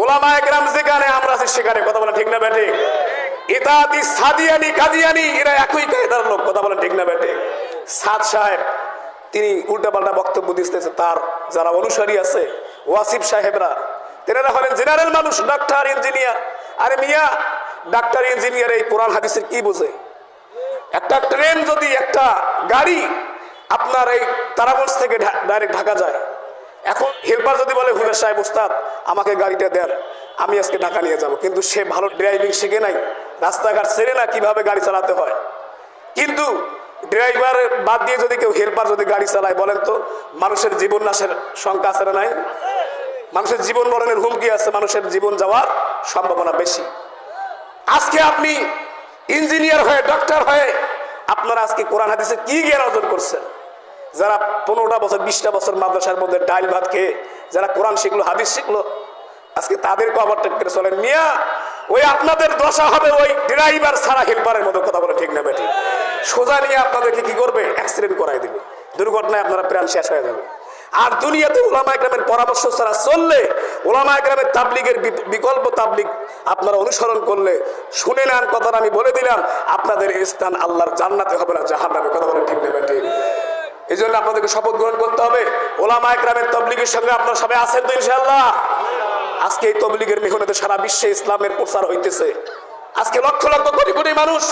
ওলামা যেখানে আমরা আছি সেখানে কথা ঠিক না ব্যাটে ইতাদি সাদিয়ানি কাদিয়ানি, এরা একই কায়দার লোক, কথা ঠিক না ব্যাটে সাদ সাহেব, তিনি উল্টাপাল্টা বক্তব্য দিতেছে, তার যারা অনুসারী আছে, ওয়াসিফ সাহেবরা, তেনারা হলেন জেনারেল মানুষ ডাক্তার ইঞ্জিনিয়ার। আরে মিয়া ডাক্তার ইঞ্জিনিয়ার এই কোরআন হাদিসের কি বোঝে? একটা ট্রেন যদি একটা গাড়ি আপনার এই তারাগঞ্জ থেকে ডাইরেক্ট ঢাকা যায়, এখন হেল্পার যদি বলে হুজুর সাহেব উস্তাদ আমাকে গাড়িটা দেন, আমি আজকে ঢাকা নিয়ে যাব। কিন্তু সে ভালো ড্রাইভিং শিখে নাই, রাস্তাঘাট ছেড়ে না কীভাবে গাড়ি চালাতে হয়। কিন্তু ড্রাইভার বাদ দিয়ে যদি কেউ হেল্পার যদি গাড়ি চালায়, বলেন তো, মানুষের জীবন নাশের শঙ্কা আছে নাই? মানুষের জীবন মরণের হুমকি আছে, মানুষের জীবন যাওয়ার সম্ভাবনা বেশি। আজকে আপনি ইঞ্জিনিয়ার হয়ে, ডক্টর হয়ে, আপনারা আজকে কোরআন হাদিসে কি জ্ঞান অর্জন করছেন? যারা পনেরোটা বছর, বিশটা বছর মাদ্রাসার মধ্যে ডাইল ভাত খেয়ে যারা কোরআন শিখলো, হাদিস শিখলো, আজকে তাদেরকে ওভারটেক করে চলেন। মিয়া, ওই আপনাদের দশা হবে ওই ড্রাইভার ছাড়া হেল্পারের মতো কথা বলে ঠিক না বেটি। সোজা নিয়ে আপনাদেরকে কি করবে? অ্যাক্সিডেন্ট করাই দিবে। দুর্ঘটনায় আপনারা প্রাণ শেষ হয়ে যাবে। আর দুনিয়াতে ওলামা একরামের পরামর্শ ছাড়া চললে ওলামা একরামের তাবলিগের বিকল্প তাবলিগ আপনারা অনুসরণ করলে, শুনে নেন কথাটা আমি বলে দিলাম, আপনাদের স্থান আল্লাহর জান্নাতে হবে না জাহান নামে কথা বলে ঠিক নেবে ঠিক এই জন্য আপনাদেরকে শপথ গ্রহণ করতে হবে। ওলামা একরামের তবলিগের সঙ্গে আপনার সবাই আছেন তো ইনশাল্লাহ আজকে এই তবলিগের মেহনতে সারা বিশ্বে ইসলামের প্রচার হইতেছে। আজকে লক্ষ লক্ষ কোটি কোটি মানুষ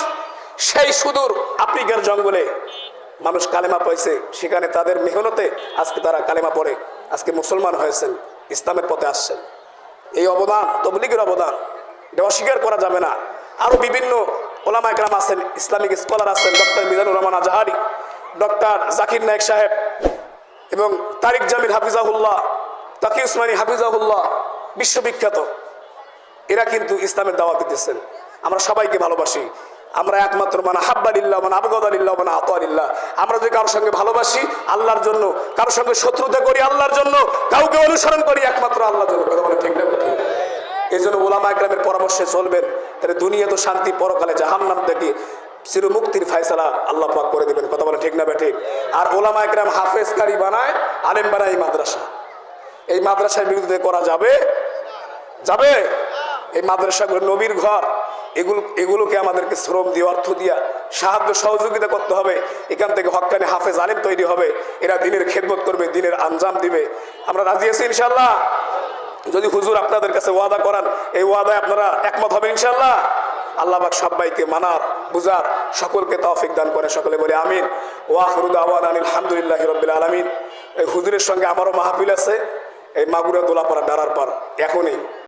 সেই সুদূর আফ্রিকার জঙ্গলে মানুষ কালেমা পাইছে সেখানে তাদের মেহনতে আজকে তারা কালেমা পড়ে। আজকে মুসলমান হয়েছেন, ইসলামের পথে আসছেন। এই অবদান, তবলিগের অবদান, এটা অস্বীকার করা যাবে না। আরও বিভিন্ন ওলামা একরাম আছেন, ইসলামিক স্কলার আছেন, ডক্টর মিজানুর রহমান আজাহারি। ডক্টর জাকির নায়ক সাহেব এবং তারিক জামিল হাফিজাহুল্লাহ তাকি উসমানী হাফিজাহুল্লাহ বিশ্ববিখ্যাত। এরা কিন্তু ইসলামের দাওয়াত দিতেছেন। আমরা সবাইকে ভালোবাসি। আমরা একমাত্র মানে হাব্বালিল্লাহ মানে আবগদালিল্লাহ মানে আতোয়ালিল্লাহ আমরা যদি কারোর সঙ্গে ভালোবাসি আল্লাহর জন্য কারোর সঙ্গে শত্রুতা করি আল্লাহর জন্য, কাউকে অনুসরণ করি একমাত্র আল্লাহর জন্য, কথা বলে ঠিক না এই জন্য ওলামা একরামের পরামর্শে চলবেন। তাহলে দুনিয়া তো শান্তি, পরকালে জাহান্নাম থেকে চির মুক্তির ফায়সালা আল্লাহ পাক করে দেবেন। কথা বলে ঠিক না ঠিক আর ওলামা একরাম হাফেজ কারি বানায়, আলেম বানায় এই মাদ্রাসা। এই মাদ্রাসার বিরুদ্ধে করা যাবে? যাবে? এই মাদ্রাসাগুলো নবীর ঘর। এগুলো এগুলোকে আমাদেরকে শ্রম দিয়ে, অর্থ দিয়া, সাহায্য, সহযোগিতা করতে হবে। এখান থেকে হকানি হাফেজ আলেম তৈরি হবে। এরা দিনের খেদমত করবে, দিনের আঞ্জাম দিবে। আমরা রাজি আছি ইনশাল্লাহ যদি হুজুর আপনাদের কাছে ওয়াদা করান, এই ওয়াদায় আপনারা একমত হবে ইনশাল্লাহ আল্লাহ পাক সবাইকে মানার বুঝার সকলকে তৌফিক দান করে, সকলে বলে আমিন। ওয়াহরুদ আওয়ান আলহামদুলিল্লাহ রবিল আলমিন। এই হুজুরের সঙ্গে আমারও মাহফিল আছে, এই মাগুরা দোলাপাড়া ডারার পার এখনই।